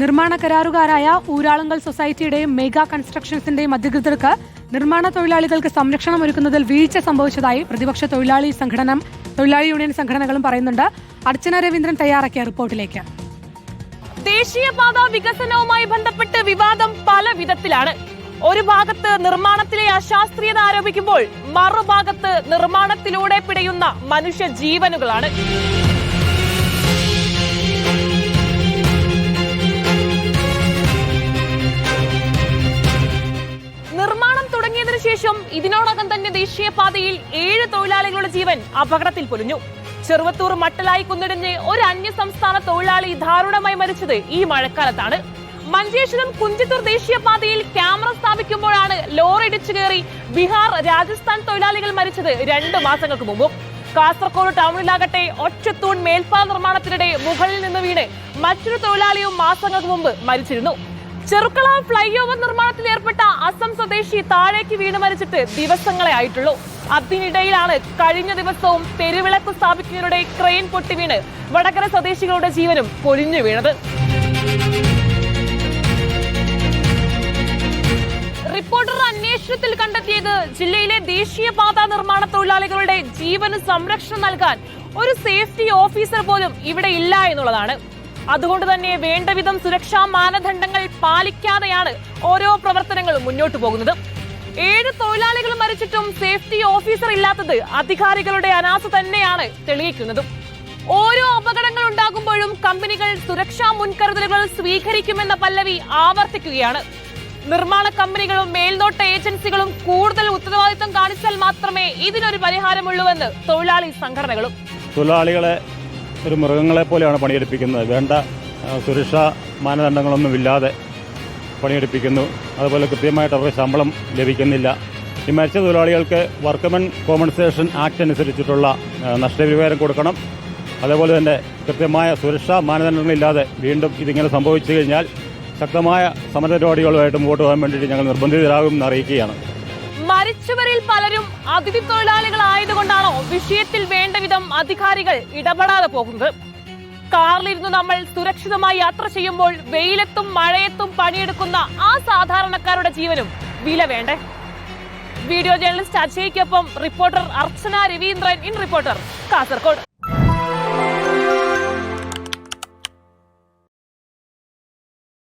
നിർമ്മാണ കരാറുകാരായ ഊരാളുങ്കൽ സൊസൈറ്റിയുടെയും മെഗാ കൺസ്ട്രക്ഷൻസിന്റെയും അധികൃതർക്ക് നിർമ്മാണ തൊഴിലാളികൾക്ക് സംരക്ഷണം ഒരുക്കുന്നതിൽ വീഴ്ച സംഭവിച്ചതായി പ്രതിപക്ഷ തൊഴിലാളി സംഘടന തൊഴിലാളി യൂണിയൻ സംഘടനകളും പറയുന്നുണ്ട്. അർച്ചന രവീന്ദ്രൻ തയ്യാറാക്കിയ റിപ്പോർട്ടിലേക്ക്. ദേശീയപാത വികസനവുമായി ബന്ധപ്പെട്ട് വിവാദം പല വിധത്തിലാണ്. ഒരു ഭാഗത്ത് നിർമ്മാണത്തിലെ അശാസ്ത്രീയത ആരോപിക്കുമ്പോൾ മറുഭാഗത്ത് നിർമ്മാണത്തിലൂടെ പിടയുന്ന മനുഷ്യ ജീവനുകളാണ്. ഇതിനോടകം തന്നെ ദേശീയപാതയിൽ ഏഴ് തൊഴിലാളികളുടെ ജീവൻ അപകടത്തിൽ പൊലിഞ്ഞു. ചെറുവത്തൂർ മട്ടലായി കുന്നിടിഞ്ഞ് ഒരു അന്യ സംസ്ഥാന തൊഴിലാളി ദാരുണമായി മരിച്ചത് ഈ മഴക്കാലത്താണ്. മഞ്ചേശ്വരം കുഞ്ചിത്തൂർ ദേശീയപാതയിൽ ക്യാമറ സ്ഥാപിക്കുമ്പോഴാണ് ലോറി ഇടിച്ചു കയറി ബീഹാർ രാജസ്ഥാൻ തൊഴിലാളികൾ മരിച്ചത് രണ്ട് മാസങ്ങൾക്ക് മുമ്പും. കാസർഗോഡ് ടൗണിലാകട്ടെ ഒറ്റത്തൂൺ മേൽപ്പാല നിർമ്മാണത്തിനിടെ മുകളിൽ നിന്ന് വീണ് മറ്റൊരു തൊഴിലാളിയും മാസങ്ങൾക്ക് മുമ്പ് മരിച്ചിരുന്നു. ചെറുക്കള ഫ്ലൈ ഓവർ നിർമ്മാണത്തിൽ ഏർപ്പെട്ട അസം സ്വദേശി താഴേക്ക് വീണ് മരിച്ചിട്ട് ദിവസങ്ങളെ ആയിട്ടുള്ളൂ. അതിനിടയിലാണ് കഴിഞ്ഞ ദിവസവും തെരുവിളക്ക് സ്ഥാപിക്കുന്നതിനിടെ ക്രെയിൻ പൊട്ടി വീണ് വടകര സ്വദേശികളുടെ ജീവനും പൊലിഞ്ഞു വീണത്. റിപ്പോർട്ടർ അന്വേഷണത്തിൽ കണ്ടെത്തിയത് ജില്ലയിലെ ദേശീയപാത നിർമ്മാണ തൊഴിലാളികളുടെ ജീവന് സംരക്ഷണം നൽകാൻ ഒരു സേഫ്റ്റി ഓഫീസർ പോലും ഇവിടെ ഇല്ല എന്നുള്ളതാണ്. അതുകൊണ്ട് തന്നെ വേണ്ടവിധം സുരക്ഷാ മാനദണ്ഡങ്ങൾ പാലിക്കാതെയാണ് ഓരോ പ്രവർത്തനങ്ങളും മുന്നോട്ട് പോകുന്നത്. ഏഴ് തൊഴിലാളികൾ മരിച്ചിട്ടും സേഫ്റ്റി ഓഫീസർ ഇല്ലാത്തത് അധികാരികളുടെ അനാസ തന്നെയാണ് തെളിയിക്കുന്നതും. ഓരോ അപകടങ്ങൾ ഉണ്ടാകുമ്പോഴും കമ്പനികൾ സുരക്ഷാ മുൻകരുതലുകൾ സ്വീകരിക്കുമെന്ന പല്ലവി ആവർത്തിക്കുകയാണ്. നിർമ്മാണ കമ്പനികളും മേൽനോട്ട ഏജൻസികളും കൂടുതൽ ഉത്തരവാദിത്തം കാണിച്ചാൽ മാത്രമേ ഇതിനൊരു പരിഹാരമുള്ളൂവെന്ന് തൊഴിലാളി സംഘടനകളും. തൊഴിലാളികളെ ഒരു മൃഗങ്ങളെ പോലെയാണ് പണിയെടുപ്പിക്കുന്നത്. വേണ്ട സുരക്ഷാ മാനദണ്ഡങ്ങളൊന്നുമില്ലാതെ പണിയെടുപ്പിക്കുന്നു. അതുപോലെ കൃത്യമായിട്ട് അവർക്ക് ശമ്പളം ലഭിക്കുന്നില്ല. ഈ മരിച്ച തൊഴിലാളികൾക്ക് വർക്ക്മെൻ കോമ്പൻസേഷൻ ആക്ട് അനുസരിച്ചിട്ടുള്ള നഷ്ടപരിഹാരം കൊടുക്കണം. അതേപോലെ തന്നെ കൃത്യമായ സുരക്ഷാ മാനദണ്ഡങ്ങളില്ലാതെ വീണ്ടും ഇതിങ്ങനെ സംഭവിച്ചു കഴിഞ്ഞാൽ ശക്തമായ സമരപരിപാടികളുമായിട്ട് മുമ്പോട്ട് പോകാൻ വേണ്ടിയിട്ട് ഞങ്ങൾ നിർബന്ധിതരാകുമെന്ന് അറിയിക്കുകയാണ്. മരിച്ചവരിൽ പലരും അതിഥി തൊഴിലാളികളായതുകൊണ്ടാണോ വിഷയത്തിൽ വേണ്ട വിധം അധികാരികൾ ഇടപെടാതെ പോകുന്നത്? കാറിലിരുന്ന് നമ്മൾ സുരക്ഷിതമായി യാത്ര ചെയ്യുമ്പോൾ വെയിലത്തും മഴയത്തും പണിയെടുക്കുന്ന ആ സാധാരണക്കാരുടെ ജീവനും വില വേണ്ടേ? Video journalist അജയ്ക്കൊപ്പം reporter Archana Raveendran in reporter Kasaragod